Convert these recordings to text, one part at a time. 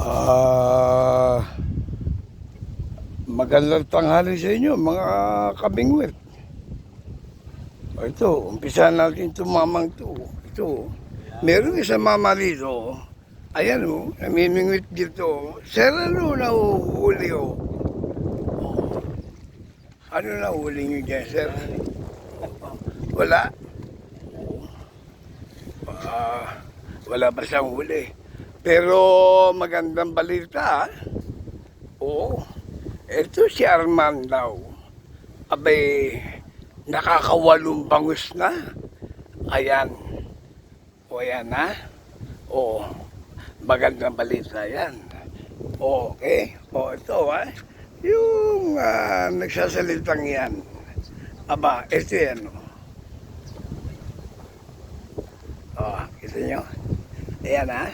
Ah, magandang tanghali sa inyo, mga kabingwit. Ito, umpisa natin tumamang to. Ito, meron isang mama dito. Ayan o, namimingwit dito. Sir, ano na uhuli o? Ano na huli nyo dyan, sir? Wala? Ah, wala pa siyang huli. Pero magandang balita. ah. Oo. Ito si Arman daw. Abay, nakakawalong bangus na. Ayan. O ayan ha. Oo. Magandang balita yan. Okay. O ito ha. Yung ah, nagsasalitang yan. Aba, ito yan. o. Oh, kita nyo? Ayan ha.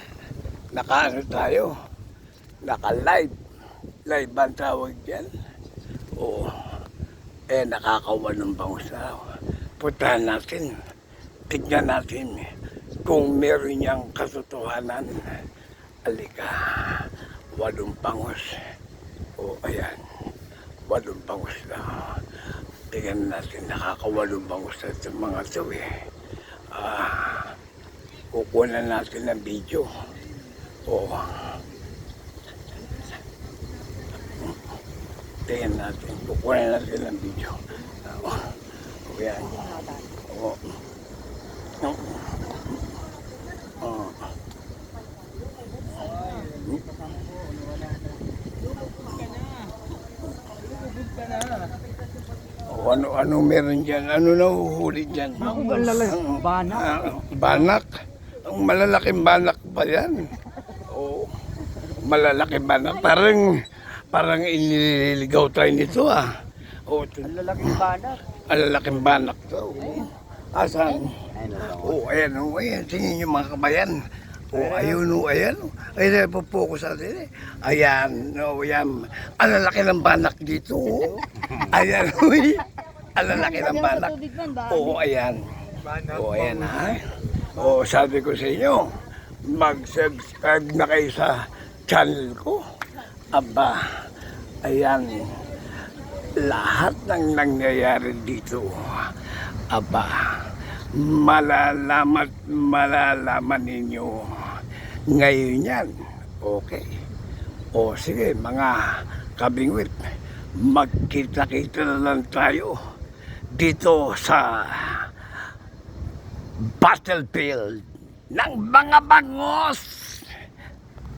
Naka-ano tayo? Naka-live. Live ba ang tawag dyan? Oo. Eh, nakakawa ng bangus na. Puntahan natin. Tignan natin kung meron niyang katotohanan. Alika. Walong bangus. O, ayan. Walong bangus na. Tignan natin, nakakawalong bangus na itong mga ito eh. Ah, kukunan natin ng video. Oo. Tingnan natin. Kukunan natin ng video. Oo. O yan. Oo. Oo. Oo. O ano, ano meron dyan? Ano nahuhuli dyan? Ang lalaki, banak. Ah, banak. Ang malalaking banak ba yan? Oo. Malalaking banak. Parang, parang inililigaw tayo nito ah. Oo, ito. Ang lalaking banak. Ang lalaking banak to. Asan? Oo, ayan, oo, ayan. Tingin nyo mga kabayan. Oo, ayun, oo, ayan. oo. Ay, napopokus natin eh. Ayan, oo, ayan. Ang lalaki ng banak dito. oo. Ayan, uy. Ang lalaki ng banak. Oo, ayan. Oo, ayan ha. Oo, sabi ko sa inyo, mag-subscribe na kayo sa channel ko. Aba, ayan. Lahat ng nangyayari dito, aba, malalaman, malalaman ninyo ngayon yan. Okay. O sige, mga kabingwit, magkita-kita na lang tayo dito sa battlefield ng mga bangos.